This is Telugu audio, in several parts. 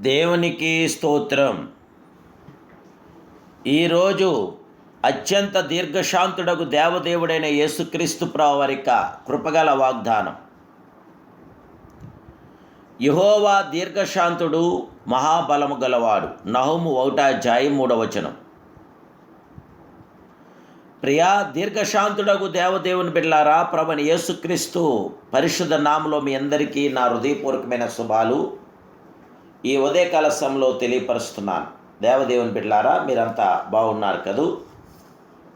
దేవునికి స్తోత్రం. ఈరోజు అత్యంత దీర్ఘశాంతుడకు దేవదేవుడైన యేసుక్రీస్తు ప్రావరిక కృపగల వాగ్దానం. యహోవా దీర్ఘశాంతుడు మహాబలము గలవాడు. నహుము ఒకటాధ్యాయం మూడవచనం ప్రియా దీర్ఘశాంతుడకు దేవదేవుని బిడ్లారా ప్రభని యేసుక్రీస్తు పరిశుద్ధ నామలో మీ అందరికీ నా హృదయపూర్వకమైన శుభాలు. ఈ ఉదయకాల సమయంలో తెలియపరుస్తున్నాను. దేవదేవుని బిడ్లారా మీరంతా బాగున్నారు కదూ?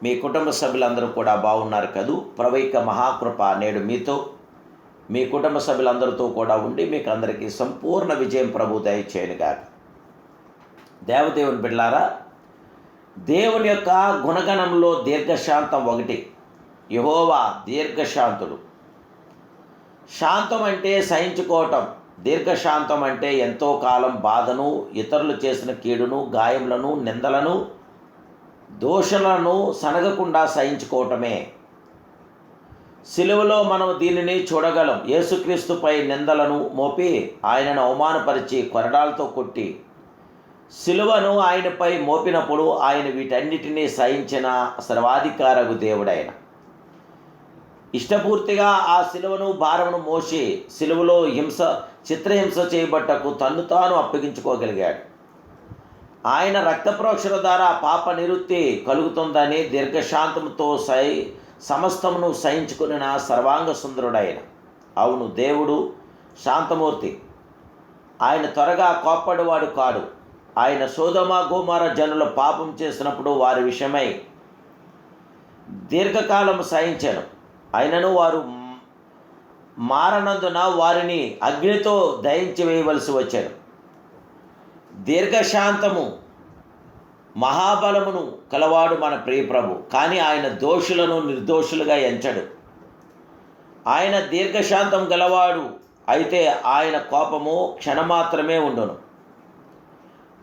మీ కుటుంబ సభ్యులందరూ కూడా బాగున్నారు కదూ? ప్రవైక మహాకృప నేడు మీతో. మీ కుటుంబ సభ్యులందరితో కూడా ఉండి మీకు అందరికీ సంపూర్ణ విజయం ప్రభు దయచేయనుగాక దేవదేవుని బిడ్లారా దేవుని యొక్క గుణగణంలో దీర్ఘశాంతం ఒకటి. యహోవా దీర్ఘశాంతుడు. శాంతం అంటే సహించుకోవటం. దీర్ఘశాంతం అంటే ఎంతో కాలం బాధను ఇతరులు చేసిన కీడును గాయములను నిందలను దోషలను సనగకుండా సహించుకోవటమే. సిలువలో మనం దీనిని చూడగలం. యేసుక్రీస్తుపై నిందలను మోపి ఆయనను అవమానపరిచి కొరడాలతో కొట్టి సిలువను ఆయనపై మోపినప్పుడు ఆయన వీటన్నిటినీ సహించిన సర్వాధికారగు దేవుడైన ఇష్టపూర్తిగా ఆ సిలువను భారమును మోసి సిలువలో హింస చిత్రహింస చేయబట్టకు తన్ను తాను అప్పగించుకోగలిగాడు. ఆయన రక్త ప్రోక్షణ ద్వారా పాప నివృత్తి కలుగుతుందని దీర్ఘశాంతంతో సై సమస్తమును సహించుకున్న సర్వాంగ సుందరుడైన. అవును దేవుడు శాంతమూర్తి. ఆయన త్వరగా కోప్పడివాడు కాడు. ఆయన సోదమ గోమార జనుల పాపం చేసినప్పుడు వారి విషయమై దీర్ఘకాలం సహించాను. అయినను వారు మారనందున వారిని అగ్నితో దయించి వేయవలసి వచ్చాను దీర్ఘశాంతము మహాబలమును కలవాడు మన ప్రియప్రభు కానీ ఆయన దోషులను నిర్దోషులుగా ఎంచడు. ఆయన దీర్ఘశాంతం గలవాడు అయితే ఆయన కోపము క్షణమాత్రమే ఉండును.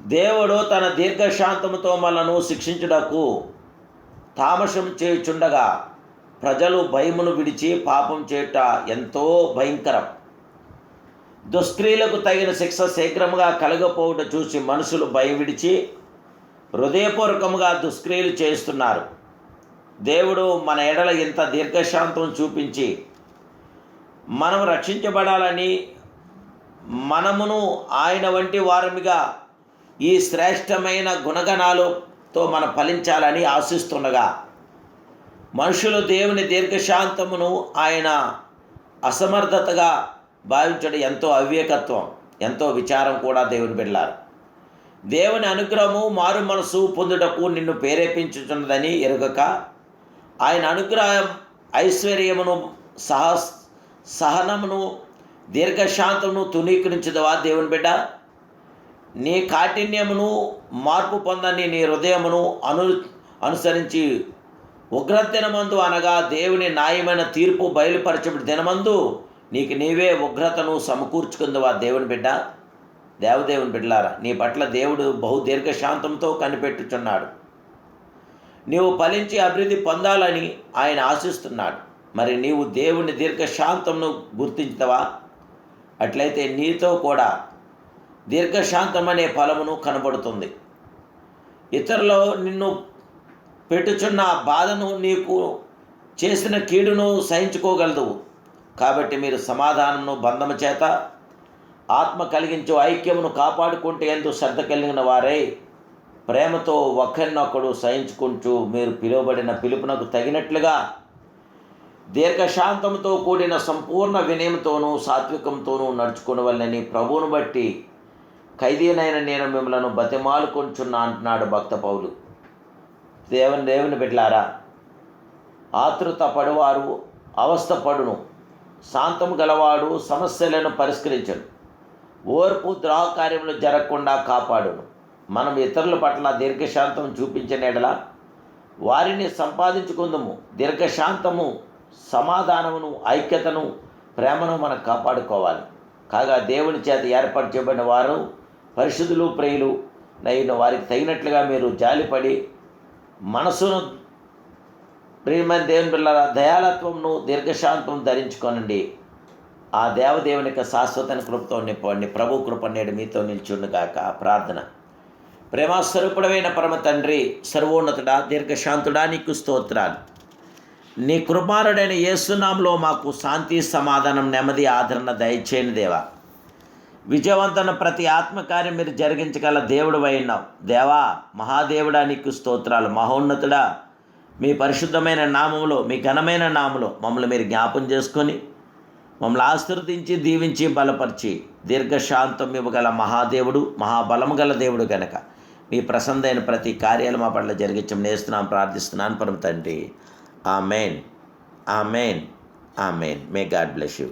దేవుడు తన దీర్ఘశాంతముతో మనను శిక్షించుటకు తామసం చేయుచుండగా ప్రజలు భయమును విడిచి పాపం చేయుట ఎంతో భయంకరం. దుస్త్రీలకు తగిన శిక్ష శీఘ్రముగా కలగపోవుట చూసి మనుషులు భయం విడిచి హృదయపూర్వకముగా దుష్క్రియలు చేస్తున్నారు. దేవుడు మన ఎడల ఇంత దీర్ఘశాంతం చూపించి మనం రక్షించబడాలని మనమును ఆయన వంటి వారమిగా ఈ శ్రేష్టమైన గుణగణాలతో మనం ఫలించాలని ఆశిస్తుండగా మనుషులు దేవుని దీర్ఘశాంతమును ఆయన అసమర్థతగా భావించడం ఎంతో అవివేకత్వం ఎంతో విచారం కూడా దేవుని బిడ్డారు దేవుని అనుగ్రహము మారు మనసు పొందుటకు నిన్ను ప్రేరేపించుతున్నదని ఎరుగక ఆయన అనుగ్రహం ఐశ్వర్యమును సహ సహనమును దీర్ఘశాంతమును తునీకరించదవా దేవుని బిడ్డ. నీ కాఠిన్యమును మార్పు పొందని నీ హృదయమును అను అనుసరించి ఉగ్ర దినమందు అనగా దేవుని న్యాయమైన తీర్పు బయలుపరచబడి దినమందు నీకు నీవే ఉగ్రతను సమకూర్చుకుందవా దేవుని బిడ్డ? దేవదేవుని బిడ్డలారా నీ పట్ల దేవుడు బహు దీర్ఘశాంతంతో కనిపెట్టుచున్నాడు. నీవు ఫలించి అభివృద్ధి పొందాలని ఆయన ఆశిస్తున్నాడు. మరి నీవు దేవుని దీర్ఘశాంతంను గుర్తించవా? అట్లయితే నీతో కూడా దీర్ఘశాంతం అనే ఫలమును కనబడుతుంది. ఇతరులు నిన్ను పెట్టుచున్న బాధను నీకు చేసిన కీడును సహించుకోగలదు. కాబట్టి మీరు సమాధానమును బంధము చేత ఆత్మ కలిగించు ఐక్యమును కాపాడుకుంటే ఎందు శ్రద్ధ కలిగిన వారై. ప్రేమతో ఒకరినొకడు సహించుకుంటూ మీరు పిలువబడిన పిలుపునకు తగినట్లుగా దీర్ఘశాంతంతో కూడిన సంపూర్ణ వినయంతోనూ సాత్వికంతోనూ నడుచుకునవల్లని ప్రభువును బట్టి ఖైదీనైన నేను మిమ్మలను బతిమాలుకొంచున్నా అంటున్నాడు భక్త పౌలు. దేవుని దేవుని బిడ్లారా ఆతృత పడువారు అవస్థ పడును శాంతం గలవాడు సమస్యలను పరిష్కరించడు ఓర్పు ద్రోహకార్యములు జరగకుండా కాపాడును. మనం ఇతరుల పట్ల దీర్ఘశాంతం చూపించిన వారిని సంపాదించుకుందాము. దీర్ఘశాంతము సమాధానమును ఐక్యతను ప్రేమను మనం కాపాడుకోవాలి. కాగా దేవుని చేత ఏర్పాటు చేయబడిన వారు పరిశుద్ధులు ప్రియులు అయిన వారికి తగినట్లుగా మీరు జాలిపడి మనసును ప్రియమైన దేవుని పిల్లల దయాలత్వంను దీర్ఘశాంతం ధరించుకోనండి. ఆ దేవదేవుని యొక్క శాశ్వతని కృపతో నింపండి. ప్రభు కృప నేడు మీతో నిల్చుండుగాక. ప్రార్థన. ప్రేమస్వరూపుడమైన పరమ తండ్రి సర్వోన్నతుడా దీర్ఘశాంతుడా నీకు స్తోత్రాలు. నీ కృపారుడైన యేసునాంలో మాకు శాంతి సమాధానం నెమ్మది ఆదరణ దయచేయని దేవా. విజయవంతన ప్రతి ఆత్మకార్యం మీరు జరిగించగల దేవుడు అయినావు దేవా మహాదేవుడా నీకు స్తోత్రాలు. మహోన్నతుడా మీ పరిశుద్ధమైన నామములో మీ ఘనమైన నామములో మమ్మల్ని మీరు జ్ఞాపం చేసుకొని మమ్మల్ని ఆశీర్వదించి దీవించి బలపరిచి దీర్ఘశాంతం ఇవ్వగల మహాదేవుడు మహాబలము గల దేవుడు గనక మీ ప్రసందైన ప్రతి కార్యాలు మా పట్ల జరిగించమని నేస్తున్నాం ప్రార్థిస్తున్నాను పరమ తండ్రి. Amen. Amen. Amen. May God bless you